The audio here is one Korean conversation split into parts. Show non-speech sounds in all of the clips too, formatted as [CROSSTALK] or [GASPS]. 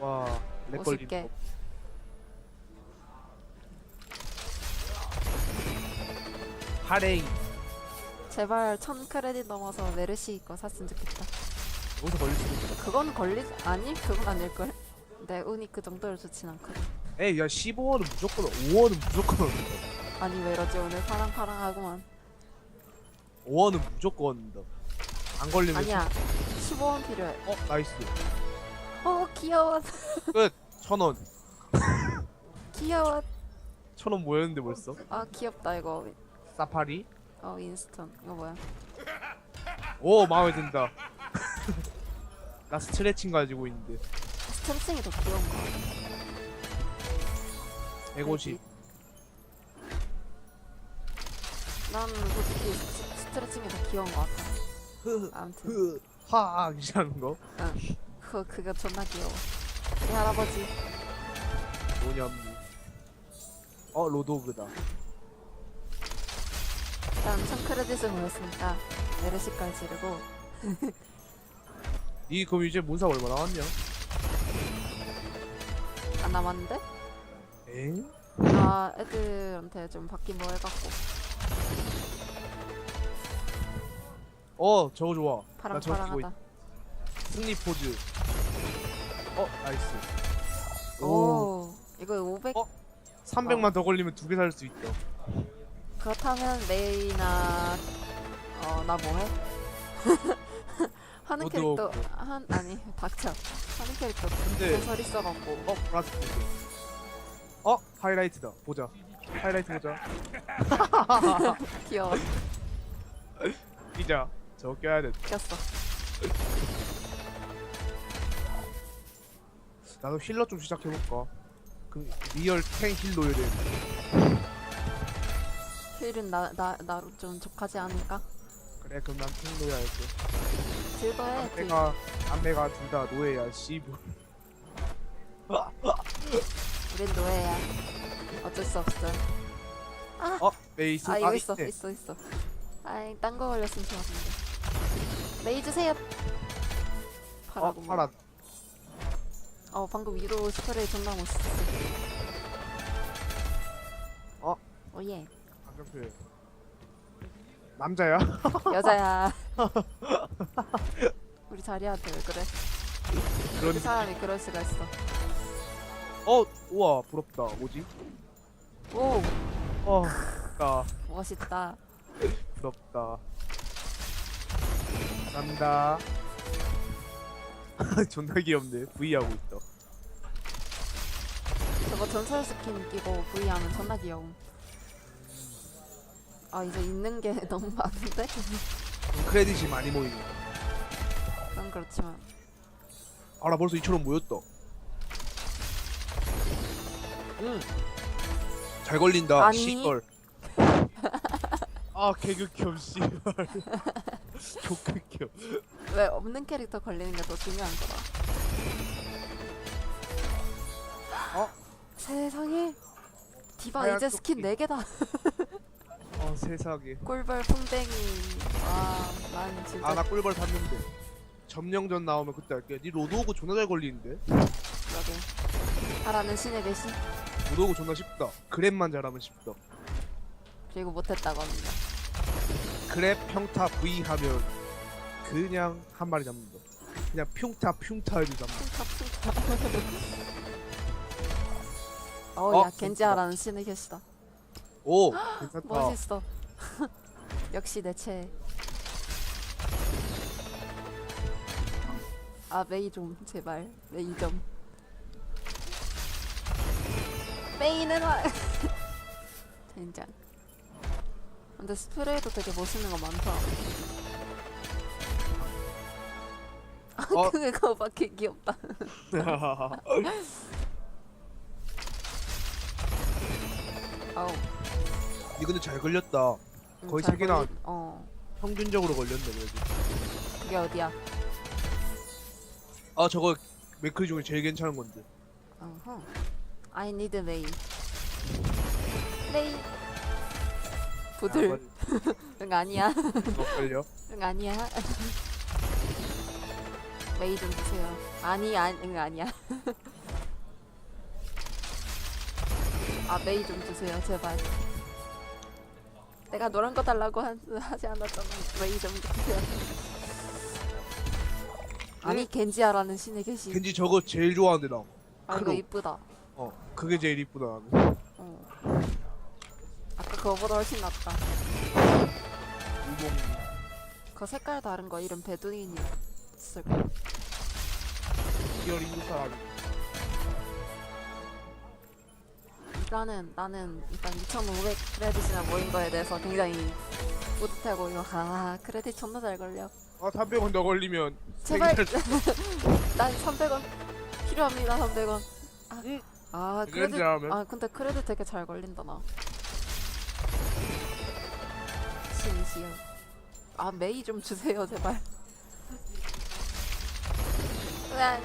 와, 렉 걸린 50개. 거. 하레이. 제발 1000 크레딧 넘어서 메르시 거 샀으면 좋겠다. 여기서 걸릴 수도 있어. 그건 걸리 아니 그건 아닐걸. 내 운이 그 정도로 좋진 않거든. 에이, 야, 15원은 무조건, 5원은 무조건 얻는다. 아니 왜 이러지 오늘 파랑파랑하구만. 5원은 무조건 얻는다. 안 걸리면. 아니야. 15원 필요해. 어, 나이스. 어 귀여워. [LAUGHS] 끝. 천 원. 귀여워. 천원 모였는데 벌써. 아 귀엽다 이거. 사파리. 어 인스턴 이거 뭐야? 오, 마음에 든다. [LAUGHS] 나 스트레칭 가지고 있는데. 스탠싱이 더 귀여운 거. 150. 난 솔직히 스- 스트레칭이 더 귀여운 거 같아. 흐, 아무튼 흐, 하, 이라는 거. 응. 그거 그거 존나 귀여워. 우리 할아버지 뭐냐면. 어, 로드오그다. 일단 1000 크레딧을 모였으니까 메르시까지 지르고 [LAUGHS] 니 그럼 이제 문사 얼마 나왔냐? 안 남았는데? 엥? 아 애들한테 좀 바뀐 거 해갖고 어, 저거 좋아. 나 저거 끼고 파랑파랑하다. 있- 승리 포즈. 어, 나이스. 오 이거 500 어? 300만 더 걸리면 두 개 살 수 있다. 그렇다면 레이나 어 나 뭐해? [LAUGHS] 하는 모두 캐릭터 없고. 한 아니 닥쳐 하는 캐릭터 근데- 소설 있어갖고 어, 플라스 포즈. 어, 하이라이트다. 보자. 하이라이트 보자. [LAUGHS] 귀여워 [LAUGHS] 끼자. 저거 껴야 돼. 꼈어 나도 힐러 좀 시작해볼까? 그 리얼 탱 힐러야 돼. 힐은 나, 나, 나로 좀 족하지 않을까? 그래, 그럼 난탱 노예 할게. 즐거해 딜. 내가 남매가 둘 다 노예야. 씨부. 우린 노예야 어쩔 수 없어 어, 메이스. 아 이거 있어 있네. 있어 있어 아이 딴 거 걸렸으면 좋았는데 메이 주세요 어, 파란. 어 방금 위로 스프레이 존나 멋있었어 어? 오예 강경표. 남자야? [LAUGHS] 여자야 [LAUGHS] 우리 자리한테 왜 그래 그런 그 사람이 그럴 수가 있어 어, 우와, 부럽다. 뭐지? 오 어, 나 멋있다 부럽다. 감사합니다. [LAUGHS] 존나 귀엽네. V 하고 있다. 저거 전설 스킨 끼고 V 하면 존나 귀여움 아 이제 있는 게 [LAUGHS] 너무 많은데? 크레딧이 많이 모이네. 그건 그렇지만 아, 나 벌써 2천원 모였다. 응. 잘 걸린다. 아니. 씨걸. [LAUGHS] 아, 개극혐, 씨발. 족극혐. 왜 없는 캐릭터 걸리는 게 더 중요한 거다 어? 세상에 디바 하얀 이제 스킨 토끼. 4개다 [LAUGHS] 어, 세상에. 꿀벌 풍뎅이 와 난 진짜 아, 나 꿀벌 샀는데. 점령전 나오면 그때 할게. 니 로드오그 존나 잘 걸리는데? 그러게 하라는 신의 계시 로드오그 존나 쉽다. 그랩만 잘하면 쉽다. 그리고 못했다고 합니다 그랩 평타 V 하면 그냥 한 마리 잡는다. 그냥 평타 평타 해도 잡는다. 어야 어, 겐지 하라는 신의 계시다 오, [GASPS] 괜찮다. 멋있어. [LAUGHS] 역시 내 최애. 아 메이 좀 제발. 메이 좀. 메이는 와. [LAUGHS] 젠장 근데 스프레이도 되게 멋있는 거 많다 어? [LAUGHS] 그거 밖에 귀엽다 [LAUGHS] 아우 니 근데 잘 걸렸다. 음, 거의 잘 세 개나 걸리- 어 평균적으로 걸렸네 그래도. 그게 어디야 아 저거 맥크리 중에 제일 괜찮은 건데. 어허. I need May. May. 부들. 응 [LAUGHS] 아니야. 어 걸려. 응 아니야. 메이 좀 주세요. 아니 아니 응 아니야. [LAUGHS] 아 메이 좀 주세요 제발. 내가 노란 거 달라고 하, 하지 않았잖아. 메이 좀 주세요. 아니 응? 겐지아라는 신에 계신. 겐지 저거 제일 좋아하는데 나. 아 이거. 이쁘다. 어 그게 제일 이쁘다 나는. 어. 그거보다 훨씬 낫다. 그 색깔 다른 거 이름 베두인이었을 거. 기어 인도 사람. 일단은 나는 일단 2,500 크레딧이나 모인 거에 대해서 굉장히 뿌듯하고 이거 아 크레딧 존나 잘 걸려. 아 300원 더 걸리면 제발 [LAUGHS] 난 300원 필요합니다 300원. 아, 응. 아 크레딧 아 근데 크레딧 되게 잘 걸린다 나. 신이시여. 아 메이 좀 주세요 제발. 으악.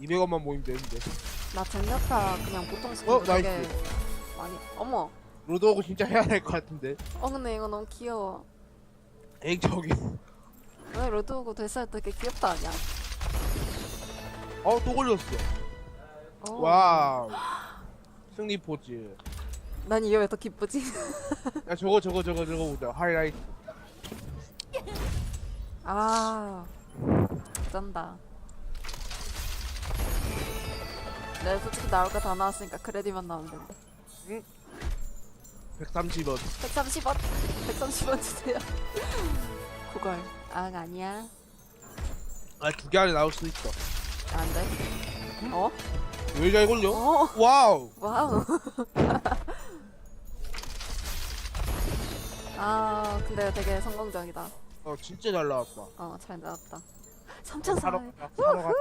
200원만 모이면 되는데. 나 젠야타 그냥 보통 어, 쓰는 되게 나이스. 많이 어머 로드오그 진짜 해야 될 것 같은데. 어 근데 이거 너무 귀여워 에이 저기. 왜 로드오고 됐을 때 되게 귀엽다 아니야 어또 걸렸어. 어. 와우. 승리 포즈. 난 이게 왜 더 기쁘지 야 저거 저거 저거 저거 보자. 하이라이트. 아 쩐다 네 솔직히 나올 거 다 나왔으니까 크레딧만 나오면 된다 130원. 130원 130원 주세요 [LAUGHS] 그걸 아 아니야 아 두 개 안에 나올 수 있어. 안 돼 어? 왜 잘 걸려? 어? 와우. 와우. [LAUGHS] 근데 되게 성공적이다. 어 진짜 잘 나왔다. 어, 잘 나왔다. 사러 3,400. 가. 사러 가.